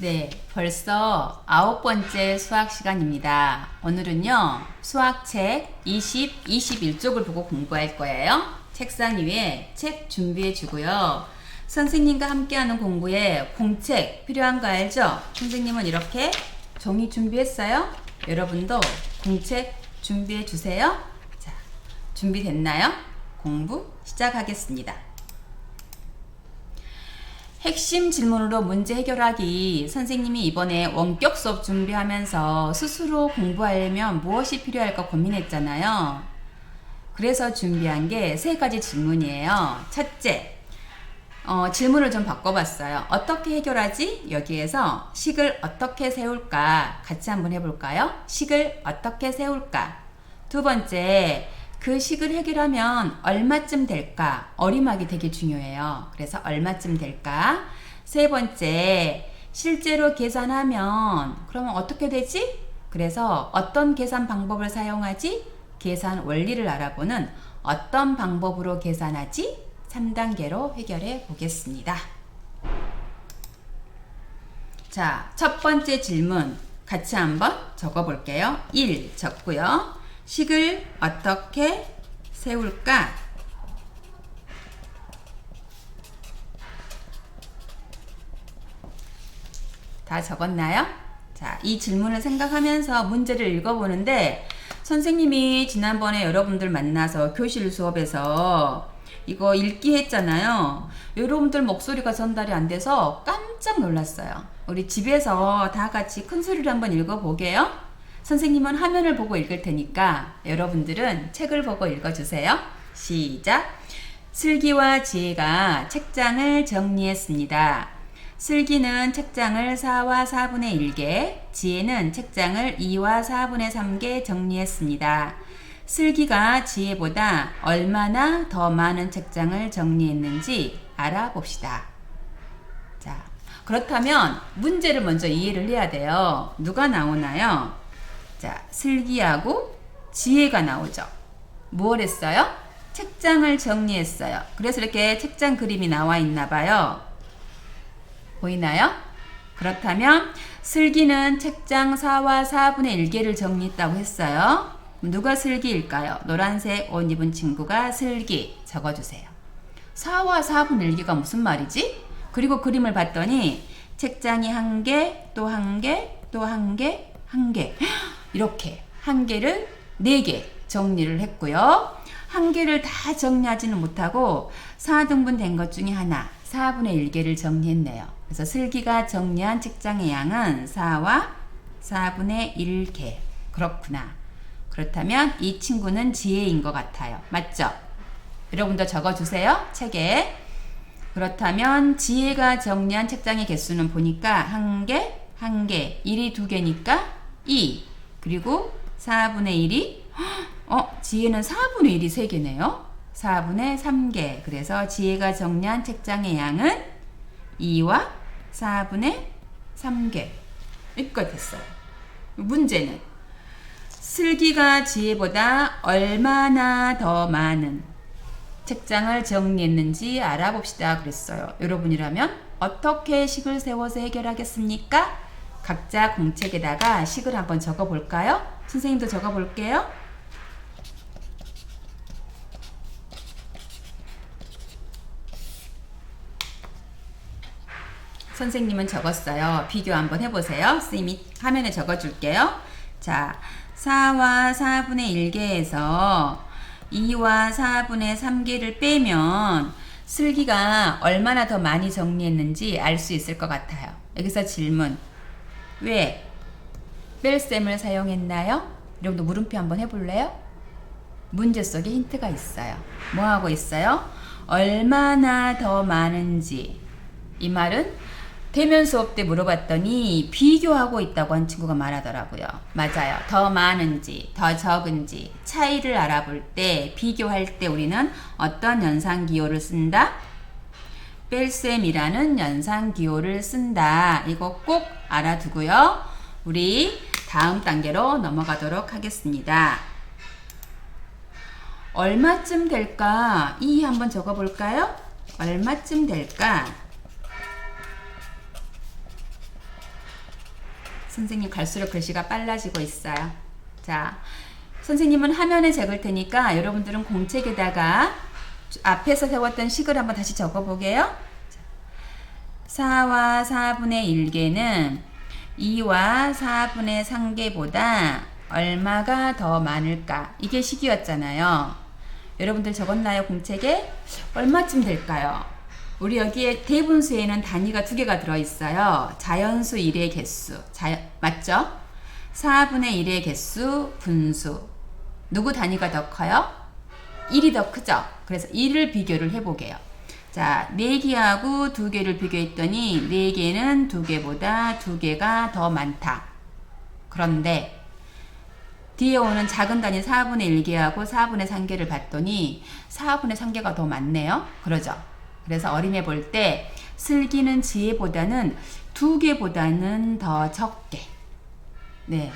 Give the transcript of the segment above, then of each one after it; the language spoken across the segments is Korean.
네, 벌써 아홉 번째 수학 시간입니다. 오늘은요, 수학책 20, 21쪽을 보고 공부할 거예요. 책상 위에 책 준비해 주고요. 선생님과 함께하는 공부에 공책 필요한 거 알죠? 선생님은 이렇게 종이 준비했어요. 여러분도 공책 준비해 주세요. 자, 준비됐나요? 공부 시작하겠습니다. 핵심 질문으로 문제 해결하기. 선생님이 이번에 원격 수업 준비하면서 스스로 공부하려면 무엇이 필요할까 고민했잖아요. 그래서 준비한 게 세 가지 질문이에요. 첫째, 어, 질문을 좀 바꿔봤어요. 어떻게 해결하지? 여기에서 식을 어떻게 세울까? 같이 한번 해볼까요? 식을 어떻게 세울까? 두 번째, 그 식을 해결하면 얼마쯤 될까? 어림하기 되게 중요해요. 그래서 얼마쯤 될까? 세 번째, 실제로 계산하면 그러면 어떻게 되지? 그래서 어떤 계산 방법을 사용하지? 계산 원리를 알아보는 어떤 방법으로 계산하지? 3단계로 해결해 보겠습니다. 자, 첫 번째 질문 같이 한번 적어 볼게요. 1 적고요. 식을 어떻게 세울까? 다 적었나요? 자, 이 질문을 생각하면서 문제를 읽어보는데 선생님이 지난번에 여러분들 만나서 교실 수업에서 이거 읽기 했잖아요. 여러분들 목소리가 전달이 안 돼서 깜짝 놀랐어요. 우리 집에서 다 같이 큰 소리로 한번 읽어보게요. 선생님은 화면을 보고 읽을 테니까 여러분들은 책을 보고 읽어주세요. 시작. 슬기와 지혜가 책장을 정리했습니다. 슬기는 책장을 4와 4분의 1개, 지혜는 책장을 2와 4분의 3개 정리했습니다. 슬기가 지혜보다 얼마나 더 많은 책장을 정리했는지 알아봅시다. 자, 그렇다면 문제를 먼저 이해를 해야 돼요. 누가 나오나요? 자, 슬기하고 지혜가 나오죠. 뭘 했어요? 책장을 정리했어요. 그래서 이렇게 책장 그림이 나와 있나 봐요. 보이나요? 그렇다면 슬기는 책장 4와 4분의 1개를 정리했다고 했어요. 누가 슬기일까요? 노란색 옷 입은 친구가 슬기 적어주세요. 4와 4분의 1개가 무슨 말이지? 그리고 그림을 봤더니 책장이 한 개, 또 한 개, 또 한 개, 한 개. 이렇게 한 개를 네 개 정리를 했고요. 한 개를 다 정리하지는 못하고 4등분 된 것 중에 하나, 4분의 1개를 정리했네요. 그래서 슬기가 정리한 책장의 양은 4와 4분의 1개. 그렇구나. 그렇다면 이 친구는 지혜인 것 같아요. 맞죠? 여러분도 적어주세요. 책에. 그렇다면 지혜가 정리한 책장의 개수는 보니까 한 개, 한 개, 1이 두 개니까 2. 그리고 4분의 1이 어, 지혜는 4분의 1이 3개네요. 4분의 3개. 그래서 지혜가 정리한 책장의 양은 2와 4분의 3개. 여기까지 됐어요. 문제는 슬기가 지혜보다 얼마나 더 많은 책장을 정리했는지 알아봅시다 그랬어요. 여러분이라면 어떻게 식을 세워서 해결하겠습니까? 각자 공책에다가 식을 한번 적어 볼까요? 선생님도 적어 볼게요. 선생님은 적었어요. 비교 한번 해보세요. 선생님이 화면에 적어줄게요. 자, 4와 4분의 1개에서 2와 4분의 3개를 빼면 슬기가 얼마나 더 많이 정리했는지 알 수 있을 것 같아요. 여기서 질문. 왜 뺄셈을 사용했나요? 여러분도 물음표 한번 해볼래요? 문제 속에 힌트가 있어요. 뭐 하고 있어요? 얼마나 더 많은지. 이 말은 대면 수업 때 물어봤더니 비교하고 있다고 한 친구가 말하더라고요. 맞아요. 더 많은지, 더 적은지 차이를 알아볼 때, 비교할 때 우리는 어떤 연상 기호를 쓴다? 뺄셈이라는 연상 기호를 쓴다. 이거 꼭 알아두고요. 우리 다음 단계로 넘어가도록 하겠습니다. 얼마쯤 될까? 이 한번 적어볼까요? 얼마쯤 될까? 선생님 갈수록 글씨가 빨라지고 있어요. 자, 선생님은 화면에 적을 테니까 여러분들은 공책에다가 앞에서 세웠던 식을 한번 다시 적어보게요. 4와 4분의 1개는 2와 4분의 3개보다 얼마가 더 많을까? 이게 식이었잖아요. 여러분들 적었나요? 공책에? 얼마쯤 될까요? 우리 여기에 대분수에는 단위가 두 개가 들어있어요. 자연수 1의 개수. 자, 맞죠? 4분의 1의 개수, 분수. 누구 단위가 더 커요? 1이 더 크죠? 그래서 1을 비교를 해보게요. 자, 4개하고 2개를 비교했더니 4개는 2개보다 2개가 더 많다. 그런데 뒤에 오는 작은 단위 4분의 1개하고 4분의 3개를 봤더니 4분의 3개가 더 많네요. 그러죠? 그래서 어림해 볼때 슬기는 지혜보다는 2개보다는 더 적게 네.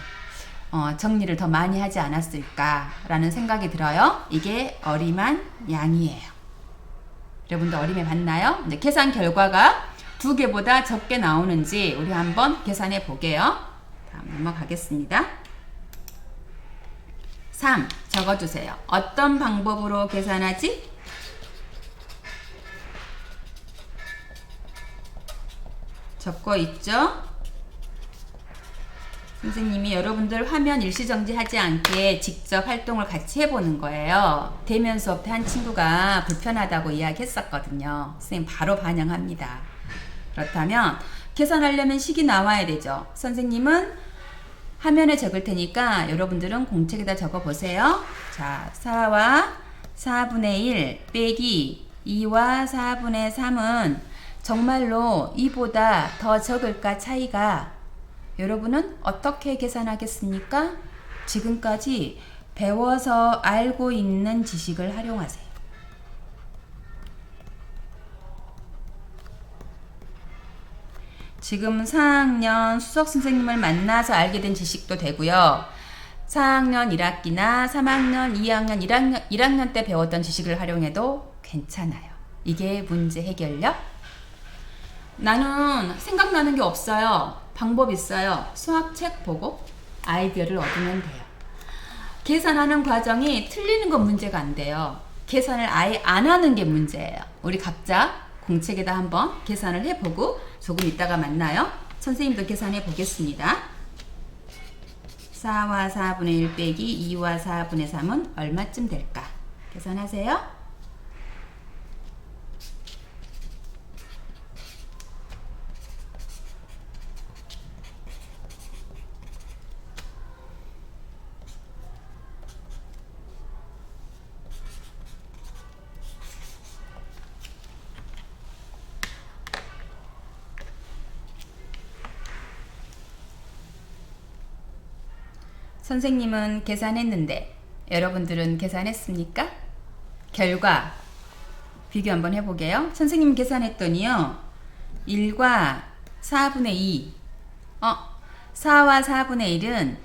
어, 정리를 더 많이 하지 않았을까라는 생각이 들어요. 이게 어림한 양이에요. 여러분도 어림해 봤나요? 이제 계산 결과가 두 개보다 적게 나오는지 우리 한번 계산해 보게요. 다음 넘어가겠습니다. 3 적어주세요. 어떤 방법으로 계산하지? 적고 있죠? 선생님이 여러분들 화면 일시정지하지 않게 직접 활동을 같이 해보는 거예요. 대면 수업 때 한 친구가 불편하다고 이야기했었거든요. 선생님 바로 반영합니다. 그렇다면 계산하려면 식이 나와야 되죠. 선생님은 화면에 적을 테니까 여러분들은 공책에다 적어 보세요. 자, 4와 4분의 1 빼기 2와 4분의 3은 정말로 이보다 더 적을까 차이가 여러분은 어떻게 계산하겠습니까? 지금까지 배워서 알고 있는 지식을 활용하세요. 지금 4학년 수석 선생님을 만나서 알게 된 지식도 되고요. 4학년 1학기나 3학년, 2학년, 1학년, 1학년 때 배웠던 지식을 활용해도 괜찮아요. 이게 문제 해결력? 나는 생각나는 게 없어요. 방법 있어요. 수학책 보고 아이디어를 얻으면 돼요. 계산하는 과정이 틀리는 건 문제가 안 돼요. 계산을 아예 안 하는 게 문제예요. 우리 각자 공책에다 한번 계산을 해보고 조금 이따가 만나요. 선생님도 계산해 보겠습니다. 4와 4분의 1 빼기 2와 4분의 3은 얼마쯤 될까? 계산하세요. 선생님은 계산했는데 여러분들은 계산했습니까? 결과 비교 한번 해보게요. 선생님 계산했더니요. 1과 4분의 2 어, 4와 4분의 1은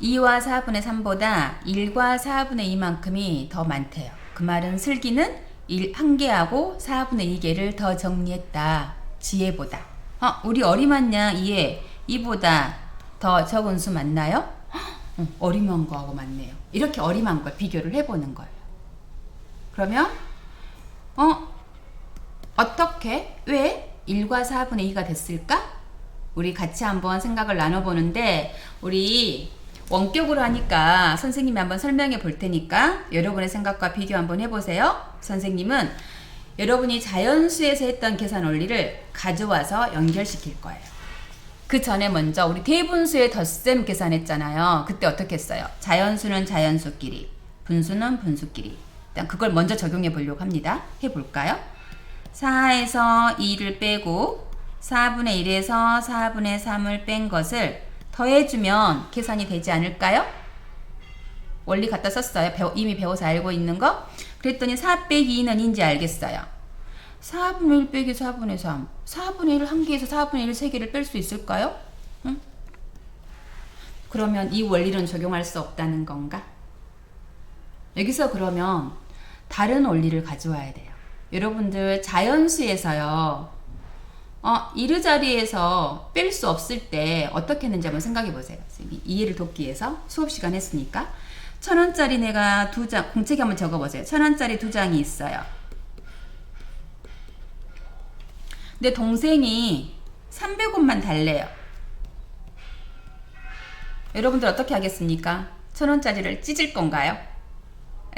2와 4분의 3보다 1과 4분의 2만큼이 더 많대요. 그 말은 슬기는 1, 1개하고 4분의 2개를 더 정리했다. 지혜보다. 어, 우리 어림한 양 2에 2보다 더 적은 수 맞나요? 어, 어림한 거하고 맞네요. 이렇게 어림한 걸 비교를 해보는 거예요. 그러면 어 어떻게 왜 1과 4분의 2가 됐을까? 우리 같이 한번 생각을 나눠보는데 우리 원격으로 하니까 선생님이 한번 설명해 볼 테니까 여러분의 생각과 비교 한번 해보세요. 선생님은 여러분이 자연수에서 했던 계산 원리를 가져와서 연결시킬 거예요. 그 전에 먼저 우리 대분수의 덧셈 계산했잖아요. 그때 어떻게 했어요? 자연수는 자연수끼리, 분수는 분수끼리. 일단 그걸 먼저 적용해 보려고 합니다. 해볼까요? 4에서 2를 빼고 4분의 1에서 4분의 3을 뺀 것을 더해주면 계산이 되지 않을까요? 원리 갖다 썼어요. 배워, 이미 배워서 알고 있는 거. 그랬더니 4 빼기 2는 인지 알겠어요. 4분의 1 빼기 4분의 3. 4분의 1 한 개에서 4분의 1 세 개를 뺄 수 있을까요? 응? 그러면 이 원리는 적용할 수 없다는 건가? 여기서 그러면 다른 원리를 가져와야 돼요. 여러분들 자연수에서요. 어, 이르 자리에서 뺄 수 없을 때 어떻게 했는지 한번 생각해 보세요. 이해를 돕기 위해서 수업 시간 했으니까. 천 원짜리 내가 두 장, 공책에 한번 적어 보세요. 천 원짜리 두 장이 있어요. 내 동생이 300원만 달래요. 여러분들 어떻게 하겠습니까? 천 원짜리를 찢을 건가요?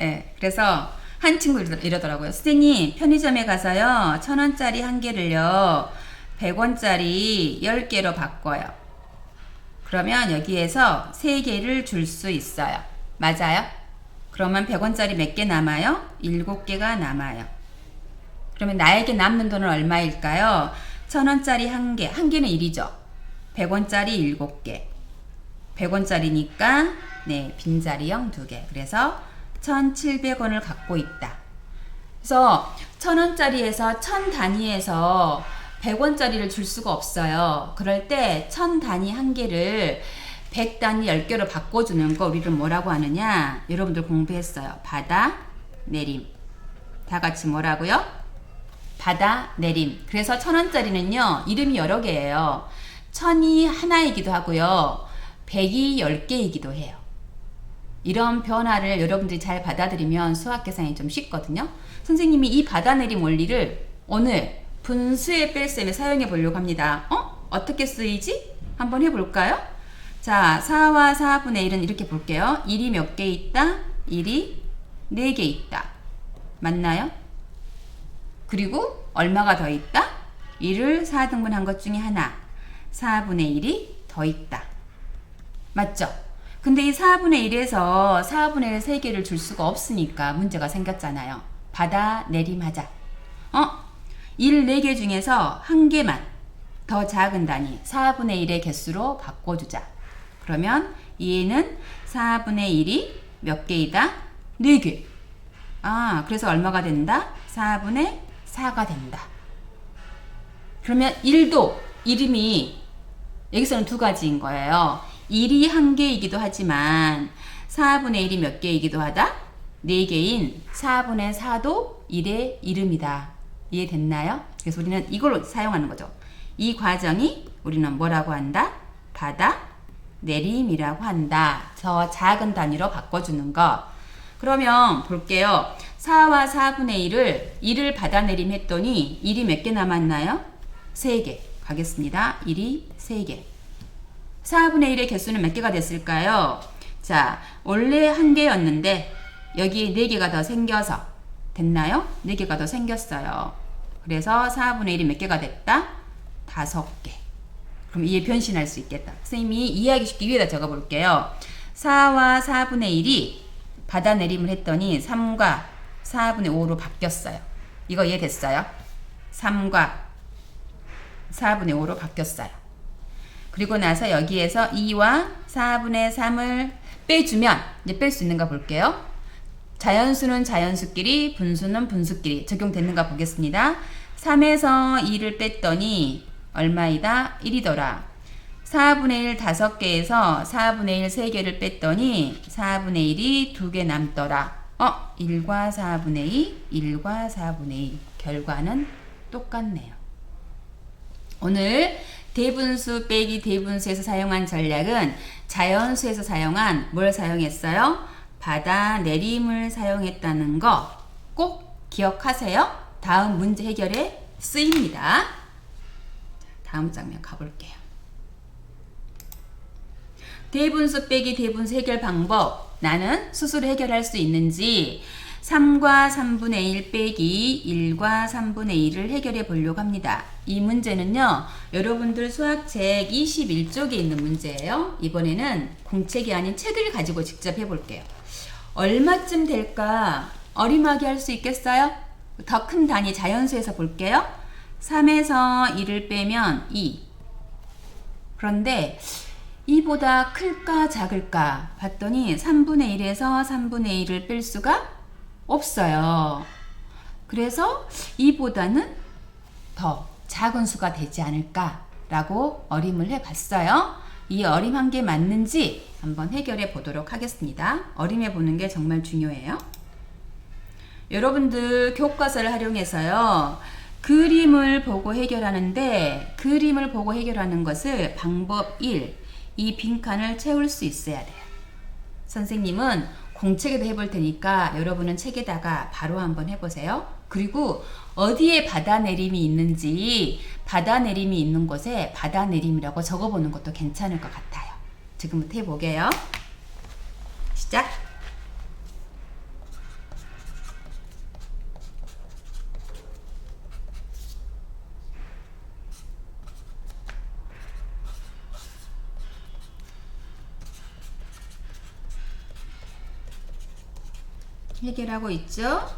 예, 네, 그래서 한 친구 이러더라고요. 선생님, 편의점에 가서요, 천 원짜리 한 개를요, 100원짜리 10개로 바꿔요. 그러면 여기에서 3개를 줄 수 있어요. 맞아요? 그러면 100원짜리 몇 개 남아요? 7개가 남아요. 그러면 나에게 남는 돈은 얼마일까요? 1000원짜리 한 개, 한 개는 1이죠. 100원짜리 7개. 100원짜리니까 네, 빈자리형 2개. 그래서 1,700원을 갖고 있다. 그래서 1,000원짜리에서 1,000 단위에서 100원짜리를 줄 수가 없어요. 그럴 때 1000 단위 한 개를 100 단위 10개로 바꿔주는 거 우리를 뭐라고 하느냐? 여러분들 공부했어요. 받아, 내림. 다 같이 뭐라고요? 받아, 내림. 그래서 1000원짜리는요, 이름이 여러 개예요. 천이 하나이기도 하고요. 100이 10개이기도 해요. 이런 변화를 여러분들이 잘 받아들이면 수학 계산이 좀 쉽거든요. 선생님이 이 받아내림 원리를 오늘 분수의 뺄셈에 사용해 보려고 합니다. 어? 어떻게 쓰이지? 한번 해볼까요? 자, 4와 4분의 1은 이렇게 볼게요. 1이 몇 개 있다? 1이 4개 있다. 맞나요? 그리고 얼마가 더 있다? 1을 4등분한 것 중에 하나. 4분의 1이 더 있다. 맞죠? 근데 이 4분의 1에서 4분의 1 3개를 줄 수가 없으니까 문제가 생겼잖아요. 받아 내림하자. 어? 1 4개 중에서 한 개만 더 작은 단위 4분의 1의 개수로 바꿔주자. 그러면 얘는 4분의 1이 몇 개이다? 4개. 아, 그래서 얼마가 된다? 4분의 4가 된다. 그러면 1도 이름이 여기서는 두 가지인 거예요. 1이 한 개이기도 하지만 4분의 1이 몇 개이기도 하다? 4개인 4분의 4도 1의 이름이다. 이해됐나요? 그래서 우리는 이걸 사용하는 거죠. 이 과정이 우리는 뭐라고 한다? 받아 내림이라고 한다. 저 작은 단위로 바꿔주는 거. 그러면 볼게요. 4와 4분의 1을 1을 받아내림 했더니 1이 몇 개 남았나요? 3개. 가겠습니다. 1이 3개. 4분의 1의 개수는 몇 개가 됐을까요? 자, 원래 한 개였는데 여기 4개가 더 생겨서 됐나요? 4개가 더 생겼어요. 그래서 4분의 1이 몇 개가 됐다? 5개. 그럼 이에 변신할 수 있겠다. 선생님이 이해하기 쉽게 위에다 적어 볼게요. 4와 4분의 1이 받아내림을 했더니 3과 4분의 5로 바뀌었어요. 이거 이해됐어요? 3과 4분의 5로 바뀌었어요. 그리고 나서 여기에서 2와 4분의 3을 빼주면 이제 뺄 수 있는가 볼게요. 자연수는 자연수끼리, 분수는 분수끼리 적용됐는가 보겠습니다. 3에서 2를 뺐더니 얼마이다? 1이더라. 4분의 1 5개에서 4분의 1 3개를 뺐더니 4분의 1이 2개 남더라. 어? 1과 4분의 2, 1과 4분의 2. 결과는 똑같네요. 오늘 대분수 빼기 대분수에서 사용한 전략은 자연수에서 사용한 뭘 사용했어요? 받아 내림을 사용했다는 거 꼭 기억하세요. 다음 문제 해결에 쓰입니다. 다음 장면 가볼게요. 대분수 빼기 대분수 해결 방법. 나는 스스로 해결할 수 있는지 3과 3분의 1 빼기 1과 3분의 1을 해결해 보려고 합니다. 이 문제는요, 여러분들 수학책 21쪽에 있는 문제예요. 이번에는 공책이 아닌 책을 가지고 직접 해볼게요. 얼마쯤 될까? 어림하게 할 수 있겠어요? 더 큰 단위 자연수에서 볼게요. 3에서 1을 빼면 2. 그런데 이보다 클까 작을까 봤더니 3분의 1에서 3분의 1을 뺄 수가 없어요. 그래서 이보다는 더 작은 수가 되지 않을까라고 어림을 해봤어요. 이 어림한 게 맞는지 한번 해결해 보도록 하겠습니다. 어림해 보는 게 정말 중요해요. 여러분들 교과서를 활용해서요. 그림을 보고 해결하는데 그림을 보고 해결하는 것을 방법 1. 이 빈칸을 채울 수 있어야 돼요. 선생님은 공책에도 해볼 테니까 여러분은 책에다가 바로 한번 해보세요. 그리고 어디에 바다 내림이 있는지 바다 내림이 있는 곳에 바다 내림이라고 적어보는 것도 괜찮을 것 같아요. 지금부터 해보게요. 시작. 해결하고 있죠?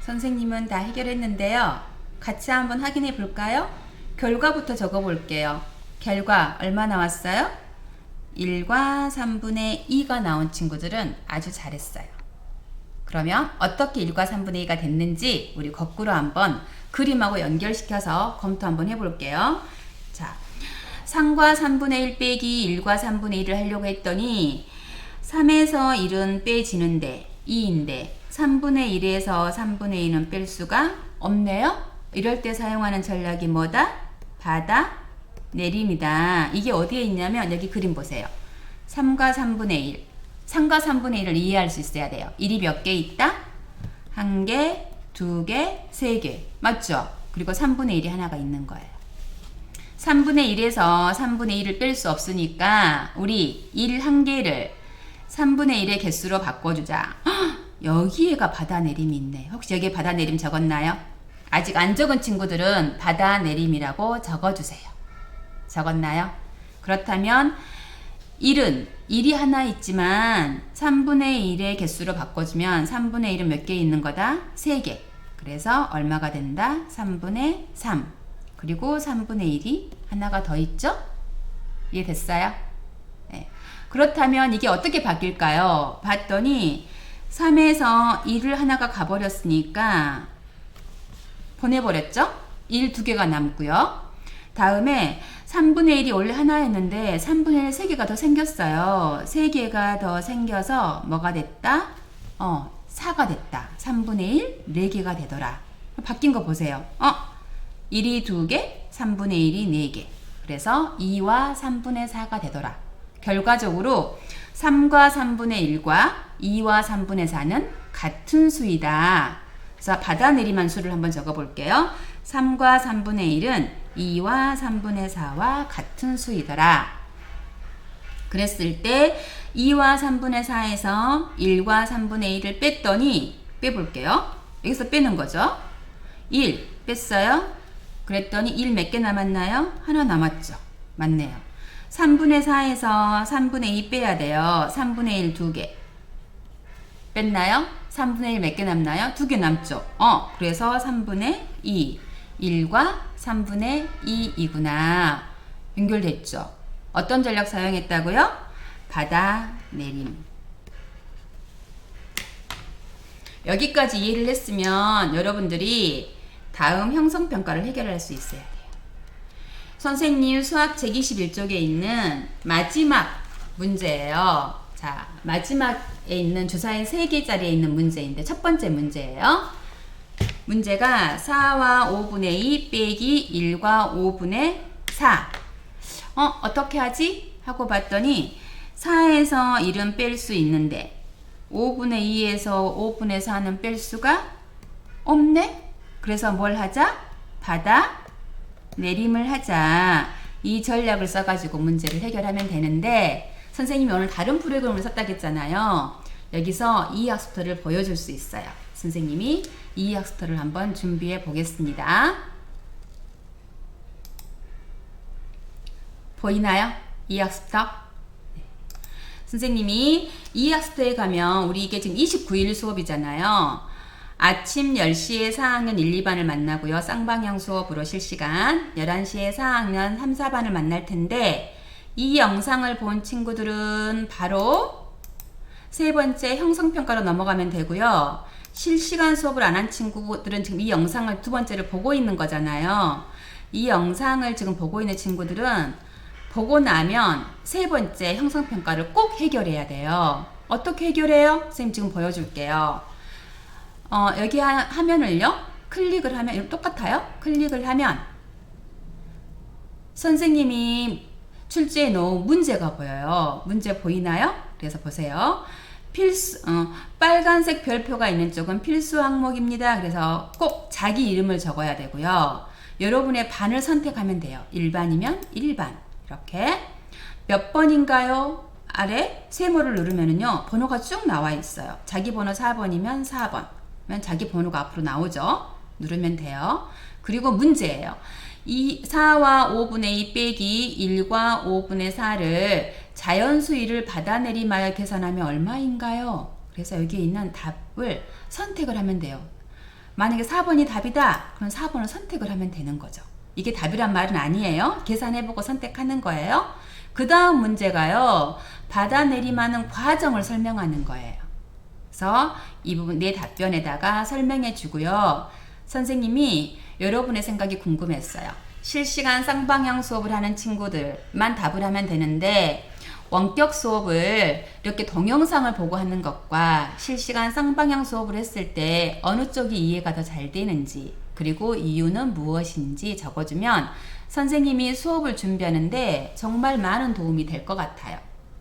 선생님은 다 해결했는데요. 같이 한번 확인해 볼까요? 결과부터 적어 볼게요. 결과 얼마 나왔어요? 1과 3분의 2가 나온 친구들은 아주 잘했어요. 그러면 어떻게 1과 3분의 2가 됐는지 우리 거꾸로 한번 그림하고 연결시켜서 검토 한번 해볼게요. 자, 3과 3분의 1 빼기 1과 3분의 1을 하려고 했더니 3에서 1은 빼지는데 2인데 3분의 1에서 3분의 2는 뺄 수가 없네요. 이럴 때 사용하는 전략이 뭐다? 바다 내림이다. 이게 어디에 있냐면 여기 그림 보세요. 3과 3분의 1. 3과 3분의 1을 이해할 수 있어야 돼요. 1이 몇 개 있다? 한 개, 두 개, 세 개. 맞죠? 그리고 3분의 1이 하나가 있는 거예요. 3분의 1에서 3분의 1을 뺄 수 없으니까 우리 1 한 개를 3분의 1의 개수로 바꿔주자. 헉, 여기에가 바다 내림이 있네. 혹시 여기에 바다 내림 적었나요? 아직 안 적은 친구들은 바다 내림이라고 적어주세요. 적었나요? 그렇다면 1은 1이 하나 있지만 3분의 1의 개수로 바꿔주면 3분의 1은 몇 개 있는 거다? 3개. 그래서 얼마가 된다? 3분의 3. 그리고 3분의 1이 하나가 더 있죠? 이해됐어요? 네. 그렇다면 이게 어떻게 바뀔까요? 봤더니 3에서 1을 하나가 가버렸으니까 보내버렸죠? 1 두 개가 남고요. 다음에 3분의 1이 원래 하나였는데 3분의 1 3개가 더 생겼어요. 3개가 더 생겨서 뭐가 됐다? 어, 4가 됐다. 3분의 1, 4개가 되더라. 바뀐 거 보세요. 어, 1이 2개, 3분의 1이 4개. 그래서 2와 3분의 4가 되더라. 결과적으로 3과 3분의 1과 2와 3분의 4는 같은 수이다. 그래서 받아내림한 수를 한번 적어 볼게요. 3과 3분의 1은 2와 3분의 4와 같은 수이더라. 그랬을 때 2와 3분의 4에서 1과 3분의 1을 뺐더니 빼볼게요. 여기서 빼는 거죠. 1 뺐어요. 그랬더니 1 몇 개 남았나요? 하나 남았죠. 맞네요. 3분의 4에서 3분의 2 빼야 돼요. 3분의 1 2개. 뺐나요? 3분의 1 몇 개 남나요? 2개 남죠. 어, 그래서 3분의 2. 1과 3분의 2이구나. 연결됐죠. 어떤 전략 사용했다고요? 바다 내림. 여기까지 이해를 했으면 여러분들이 다음 형성평가를 해결할 수 있어야 돼요. 선생님 수학 제21쪽에 있는 마지막 문제예요. 자, 마지막에 있는 주사위 3개짜리에 있는 문제인데 첫 번째 문제예요. 문제가 4와 5분의 2 빼기 1과 5분의 4. 어, 어떻게 하지? 하고 봤더니 4에서 1은 뺄 수 있는데 5분의 2에서 5분의 4는 뺄 수가 없네? 그래서 뭘 하자? 바다 내림을 하자. 이 전략을 써가지고 문제를 해결하면 되는데 선생님이 오늘 다른 프로그램을 썼다겠잖아요. 여기서 이 학습터를 보여줄 수 있어요. 선생님이 이 학습터를 한번 준비해 보겠습니다. 보이나요? 이 학습터? 네. 선생님이 이 학습터에 가면 우리 이게 지금 29일 수업이잖아요. 아침 10시에 4학년 1, 2반을 만나고요. 쌍방향 수업으로 실시간 11시에 4학년 3, 4반을 만날 텐데 이 영상을 본 친구들은 바로 세 번째 형성평가로 넘어가면 되고요. 실시간 수업을 안 한 친구들은 지금 이 영상을 두 번째를 보고 있는 거잖아요. 이 영상을 지금 보고 있는 친구들은 보고 나면 세 번째 형성평가를 꼭 해결해야 돼요. 어떻게 해결해요? 선생님 지금 보여줄게요. 어, 여기 하, 화면을요, 클릭을 하면, 똑같아요? 클릭을 하면, 선생님이 출제해 놓은 문제가 보여요. 문제 보이나요? 그래서 보세요. 필수, 어, 빨간색 별표가 있는 쪽은 필수 항목입니다. 그래서 꼭 자기 이름을 적어야 되고요. 여러분의 반을 선택하면 돼요. 1반이면 1반. 이렇게. 몇 번인가요? 아래 세모를 누르면은요, 번호가 쭉 나와 있어요. 자기 번호 4번이면 4번. 면 자기 번호가 앞으로 나오죠. 누르면 돼요. 그리고 문제예요. 이 4와 5분의 2 빼기 1과 5분의 4를 자연 수위를 받아내림하여 계산하면 얼마인가요? 그래서 여기에 있는 답을 선택을 하면 돼요. 만약에 4번이 답이다. 그럼 4번을 선택을 하면 되는 거죠. 이게 답이란 말은 아니에요. 계산해보고 선택하는 거예요. 그 다음 문제가요. 받아내림하는 과정을 설명하는 거예요. 그래서 이 부분 내 답변에다가 설명해 주고요. 선생님이 여러분의 생각이 궁금했어요. 실시간 쌍방향 수업을 하는 친구들만 답을 하면 되는데 원격 수업을 이렇게 동영상을 보고 하는 것과 실시간 쌍방향 수업을 했을 때 어느 쪽이 이해가 더 잘 되는지 그리고 이유는 무엇인지 적어주면 선생님이 수업을 준비하는데 정말 많은 도움이 될 것 같아요.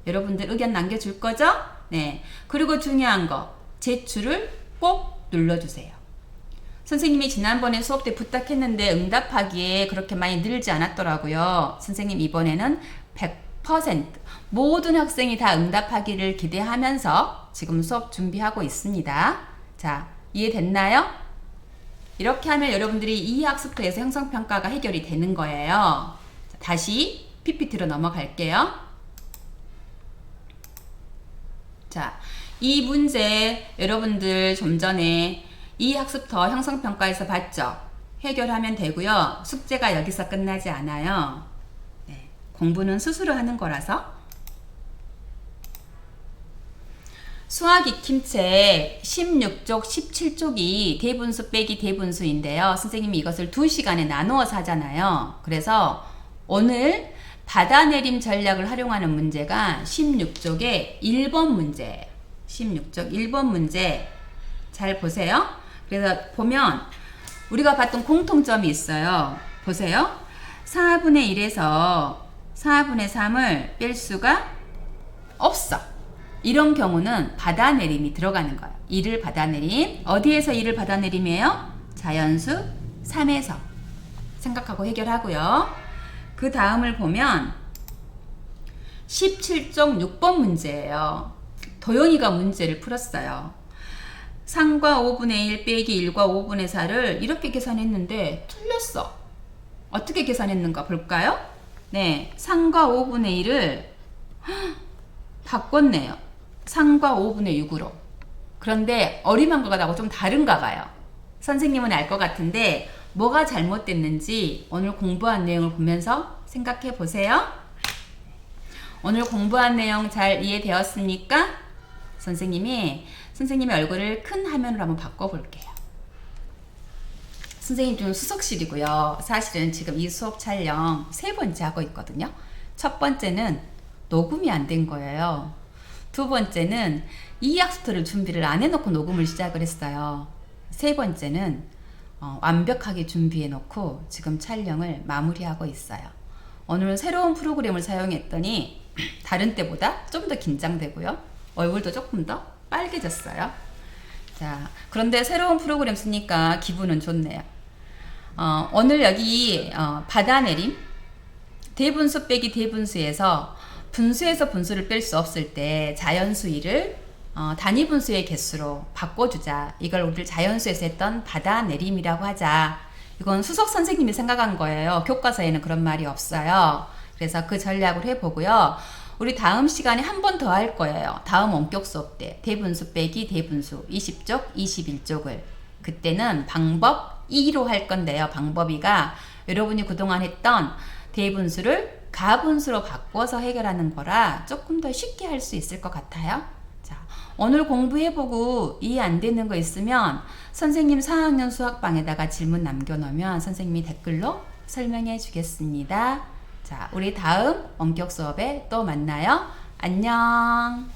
여러분들 의견 남겨줄 거죠? 네. 그리고 중요한 거, 제출을 꼭 눌러주세요. 선생님이 지난번에 수업 때 부탁했는데 응답하기에 그렇게 많이 늘지 않았더라고요. 선생님 이번에는 100% 모든 학생이 다 응답하기를 기대하면서 지금 수업 준비하고 있습니다. 자, 이해됐나요? 이렇게 하면 여러분들이 이 학습토에서 형성평가가 해결이 되는 거예요. 자, 다시 PPT로 넘어갈게요. 자, 이 문제 여러분들 좀 전에 이 학습터 형성평가에서 봤죠? 해결하면 되고요. 숙제가 여기서 끝나지 않아요. 네, 공부는 스스로 하는 거라서. 수학 익힘책 16쪽, 17쪽이 대분수 빼기 대분수인데요. 선생님이 이것을 2시간에 나누어서 하잖아요. 그래서 오늘 받아내림 전략을 활용하는 문제가 16쪽의 1번 문제. 16쪽 1번 문제. 잘 보세요. 그래서 보면 우리가 봤던 공통점이 있어요. 보세요. 4분의 1에서 4분의 3을 뺄 수가 없어. 이런 경우는 받아내림이 들어가는 거예요. 1을 받아내림. 어디에서 1을 받아내림이에요? 자연수 3에서. 생각하고 해결하고요. 그 다음을 보면 17쪽 6번 문제예요. 도영이가 문제를 풀었어요. 3과 5분의 1 빼기 1과 5분의 4를 이렇게 계산했는데 틀렸어. 어떻게 계산했는가 볼까요? 네, 3과 5분의 1을 바꿨네요. 3과 5분의 6으로. 그런데 어림한 거가 나고 좀 다른가 봐요. 선생님은 알 것 같은데 뭐가 잘못됐는지 오늘 공부한 내용을 보면서 생각해 보세요. 오늘 공부한 내용 잘 이해되었습니까? 선생님이 선생님의 얼굴을 큰 화면으로 한번 바꿔볼게요. 선생님 좀 수석실이고요. 사실은 지금 이 수업 촬영 세 번째 하고 있거든요. 첫 번째는 녹음이 안 된 거예요. 두 번째는 이 학습토를 준비를 안 해놓고 녹음을 시작을 했어요. 세 번째는 어, 완벽하게 준비해 놓고 지금 촬영을 마무리하고 있어요. 오늘은 새로운 프로그램을 사용했더니 다른 때보다 좀 더 긴장되고요. 얼굴도 조금 더 빨개졌어요. 자, 그런데 새로운 프로그램 쓰니까 기분은 좋네요. 어, 오늘 여기 어, 받아내림 대분수 빼기 대분수에서 분수에서 분수를 뺄 수 없을 때 자연수위를 어, 단위 분수의 개수로 바꿔주자. 이걸 우리 자연수에서 했던 받아내림이라고 하자. 이건 수석 선생님이 생각한 거예요. 교과서에는 그런 말이 없어요. 그래서 그 전략을 해보고요. 우리 다음 시간에 한 번 더 할 거예요. 다음 원격 수업 때 대분수 빼기 대분수 20쪽, 21쪽을 그때는 방법 2로 할 건데요. 방법이가 여러분이 그동안 했던 대분수를 가분수로 바꿔서 해결하는 거라 조금 더 쉽게 할 수 있을 것 같아요. 자, 오늘 공부해보고 이해 안 되는 거 있으면 선생님 4학년 수학방에다가 질문 남겨놓으면 선생님이 댓글로 설명해 주겠습니다. 자, 우리 다음 원격 수업에 또 만나요. 안녕.